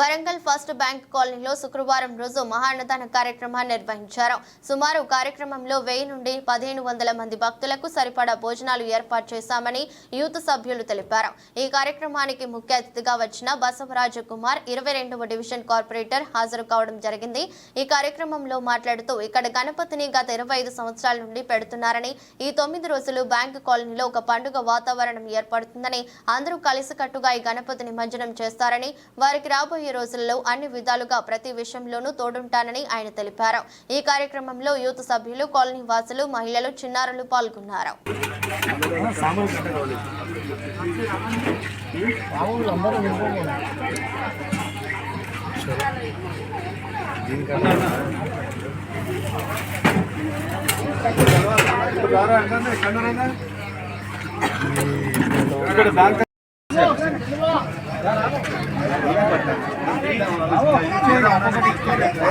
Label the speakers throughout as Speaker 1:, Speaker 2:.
Speaker 1: Warangal first bank కాలనీలో శుక్రవారం రోజు మహాన్నదాన కార్యక్రమాన్ని నిర్వహించారు. సుమారు కార్యక్రమంలో వెయ్యి నుండి పదిహేను వందల మంది భక్తులకు సరిపడా భోజనాలు ఏర్పాటు చేశామని యూత్ సభ్యులు తెలిపారు. ఈ కార్యక్రమానికి ముఖ్య అతిథిగా వచ్చిన బసవరాజు కుమార్ ఇరవై రెండవ డివిజన్ కార్పొరేటర్ హాజరు కావడం జరిగింది. ఈ కార్యక్రమంలో మాట్లాడుతూ ఇక్కడ గణపతిని గత ఇరవై ఐదు సంవత్సరాల నుండి పెడుతున్నారని ఈ తొమ్మిది రోజులు బ్యాంకు కాలనీలో ఒక పండుగ వాతావరణం ఏర్పడుతుందని అందరూ కలిసికట్టుగా ఈ గణపతి నిమజ్జనం చేస్తారని వారికి రాబోయే రోజుల్లో అన్ని విధాలుగా ప్రతి విషయంలోనూ తోడుంటానని ఆయన తెలిపారు. ఈ కార్యక్రమంలో యూత్ సభ్యులు కాలనీ వాసులు మహిళలు చిన్నారులు పాల్గొన్నారు.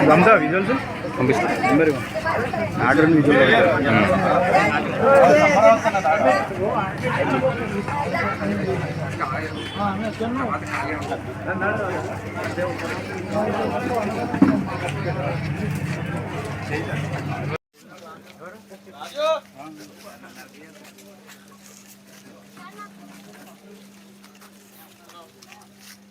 Speaker 2: రంజా విజువల్స్ పంపిస్తా. Number order visual
Speaker 3: 何?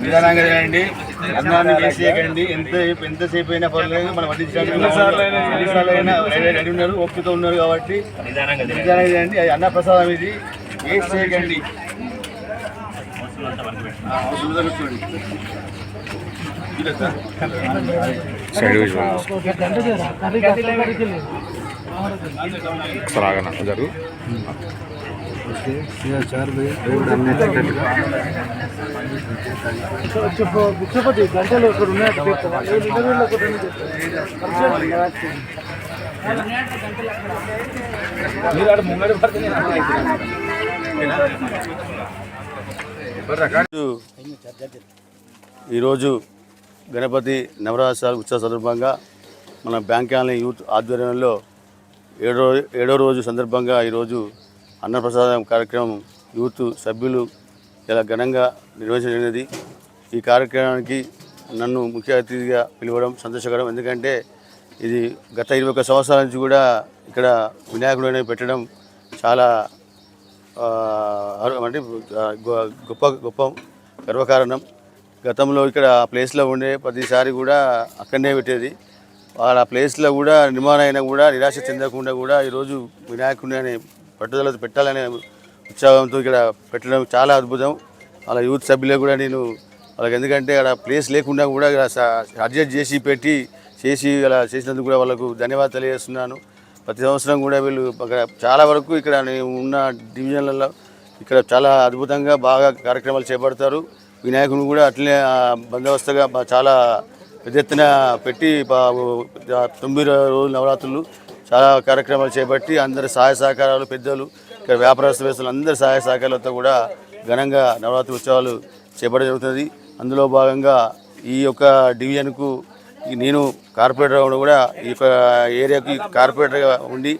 Speaker 3: నిదానంగా తినండి అన్నాన్ని వేస్ట్ చేయకండి ఎంత ఎంతసేపు అయినా పర్లేదు మనం వడ్డించడానికి అయినా రెడీ ఉన్నారు ఓపికతో ఉన్నారు కాబట్టి నిదానంగా తినండి అది అన్న ప్రసాదం ఇది వేస్ట్ చేయకండి
Speaker 2: జరుగు
Speaker 4: గంటలు ఇక్కడ ఉన్నాయి
Speaker 3: ఈరోజు గణపతి నవరాత్రి ఉత్సవ సందర్భంగా మన బ్యాంక్ కాలనీ యూత్ ఆధ్వర్యంలో ఏడో ఏడో రోజు సందర్భంగా ఈరోజు అన్నప్రసాదం కార్యక్రమం యూత్ సభ్యులు ఇలా ఘనంగా నిర్వహించబడినది ఈ కార్యక్రమానికి నన్ను ముఖ్య అతిథిగా పిలవడం సంతోషకరం. ఎందుకంటే ఇది గత ఇరవై ఒక్క సంవత్సరాల నుంచి కూడా ఇక్కడ వినాయకుడు అనేది పెట్టడం చాలా అంటే గొ- గొప్ప గొప్ప గర్వకారణం. గతంలో ఇక్కడ ఆ ప్లేస్లో ఉండే ప్రతిసారి కూడా అక్కడనే పెట్టేది. వాళ్ళ ఆ ప్లేస్లో కూడా నిర్మాణం అయినా కూడా నిరాశ చెందకుండా కూడా ఈరోజు వినాయకుడిని అనే పట్టుదల పెట్టాలనే ఉత్సాహంతో ఇక్కడ పెట్టడం చాలా అద్భుతం. అలా యూత్ సభ్యులకు కూడా నేను వాళ్ళకి ఎందుకంటే అక్కడ ప్లేస్ లేకుండా కూడా ఇక్కడ అడ్జస్ట్ చేసి పెట్టి చేసి అలా చేసినందుకు కూడా వాళ్ళకు ధన్యవాదాలు తెలియజేస్తున్నాను. ప్రతి సంవత్సరం కూడా వీళ్ళు అక్కడ చాలా వరకు ఇక్కడ నేను ఉన్న డివిజన్లలో ఇక్కడ చాలా అద్భుతంగా బాగా కార్యక్రమాలు చేపడతారు. వినాయకుని కూడా అట్లనే బందోబస్తుగా చాలా పెద్ద ఎత్తున పెట్టి తొమ్మిది రోజులు నవరాత్రులు చాలా కార్యక్రమాలు చేపట్టి అందరి సహాయ సహకారాలు పెద్దలు ఇక్కడ వ్యాపారస్తులు అందరి సహాయ సహకారాలతో కూడా ఘనంగా నవరాత్రి ఉత్సవాలు చేపట్టడం జరుగుతుంది. అందులో భాగంగా ఈ యొక్క డివిజన్కు నేను కార్పొరేటర్ కూడా ఈ యొక్క ఏరియాకి కార్పొరేటర్గా ఉండి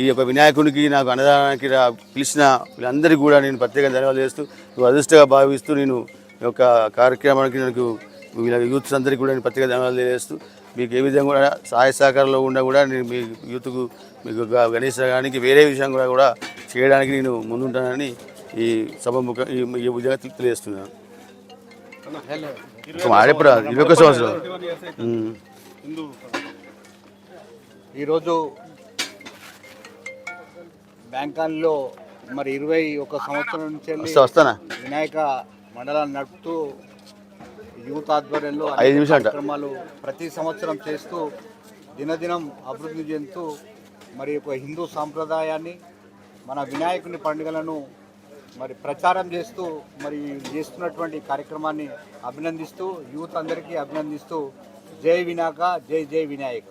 Speaker 3: ఈ యొక్క వినాయకునికి నాకు అన్నదానానికి పిలిచిన వీళ్ళందరికీ కూడా నేను ప్రత్యేకంగా ధన్యవాదాలు చేస్తూ నువ్వు అదృష్టంగా భావిస్తూ నేను ఈ యొక్క కార్యక్రమానికి నాకు వీళ్ళ యూత్స్ అందరికీ కూడా నేను ప్రత్యేక ధన్యవాదాలు తెలియజేస్తూ మీకు ఏ విధంగా కూడా సహాయ సహకారంలో ఉండా కూడా నేను మీ యూత్కు మీకు గ- గణేశానికి వేరే విషయం కూడా కూడా చేయడానికి నేను ముందుంటానని ఈ సభముఖ ఈ ఈ విధంగా తెలియజేస్తున్నాను. ఆడేపురా ఇది ఒక సంవత్సరం. ఉమ్.
Speaker 5: ఈరోజు బ్యాంకాన్లో మరి ఇరవై ఒక సంవత్సరం నుంచి
Speaker 3: వస్తానా?
Speaker 5: వినాయక మండలాన్ని నడుపుతూ యూత్ ఆధ్వర్యంలో
Speaker 3: ఐదు.
Speaker 5: కార్యక్రమాలు ప్రతి సంవత్సరం చేస్తూ దినదినం అభివృద్ధి చెందుతూ మరి ఒక హిందూ సాంప్రదాయాన్ని మన వినాయకుని పండుగలను మరి ప్రచారం చేస్తూ మరి చేస్తున్నటువంటి కార్యక్రమాన్ని అభినందిస్తూ యూత్ అందరికీ అభినందిస్తూ జై వినాయక జై జై వినాయక